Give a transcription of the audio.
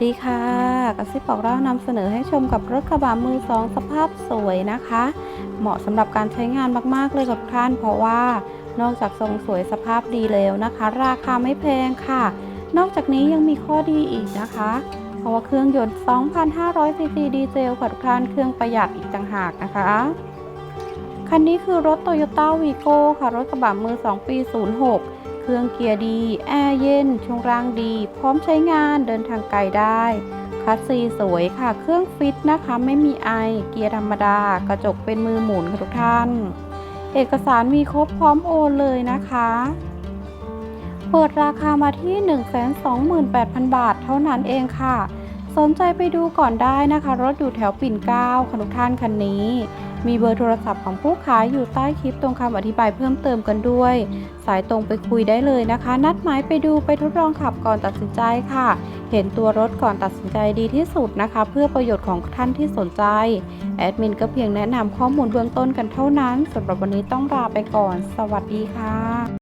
ดีค่ะกระซิบบอกเล่านำเสนอให้ชมกับรถกระบะมือสองสภาพสวยนะคะ เหมาะสำหรับการใช้งานมากๆเลยกับท่าน เพราะว่านอกจากทรงสวยสภาพดีแล้วนะคะ ราคาไม่แพงค่ะ นอกจากนี้ยังมีข้อดีอีกนะคะ เพราะว่าเครื่องยนต์ 2,500 ซีซีดีเซลค่ะทุกท่านเครื่องประหยัดอีกต่างหากนะคะคันนี้คือรถ Toyota Vigo ค่ะ รถกระบะมือ 2 ปี 06 เครื่องเกียร์ดี แอร์เย็น ช่วงล่างดี พร้อมใช้งานเดินทางไกลได้ คัสซีสวยค่ะ เครื่องฟิตนะคะ ไม่มีไอ เกียร์ธรรมดา กระจกเป็นมือหมุนค่ะทุกท่าน เอกสารมีครบพร้อมโอนเลยนะคะ เปิดราคามาที่ 128,000 บาทเท่านั้นเองค่ะ สนใจไปดูก่อนได้นะคะ รถอยู่แถวปิ่นเกล้าค่ะทุกท่านคันนี้ มีเบอร์โทรศัพท์ของผู้ขายอยู่ใต้คลิปตรงคำอธิบายเพิ่มเติมกันด้วย สายตรงไปคุยได้เลยนะคะ นัดหมายไปดูไปทดลองขับก่อนตัดสินใจค่ะ เห็นตัวรถก่อนตัดสินใจดีที่สุดนะคะ เพื่อประโยชน์ของท่านที่สนใจ แอดมินก็เพียงแนะนำข้อมูลเบื้องต้นกันเท่านั้นสำหรับวันนี้ต้องลาไปก่อน สวัสดีค่ะ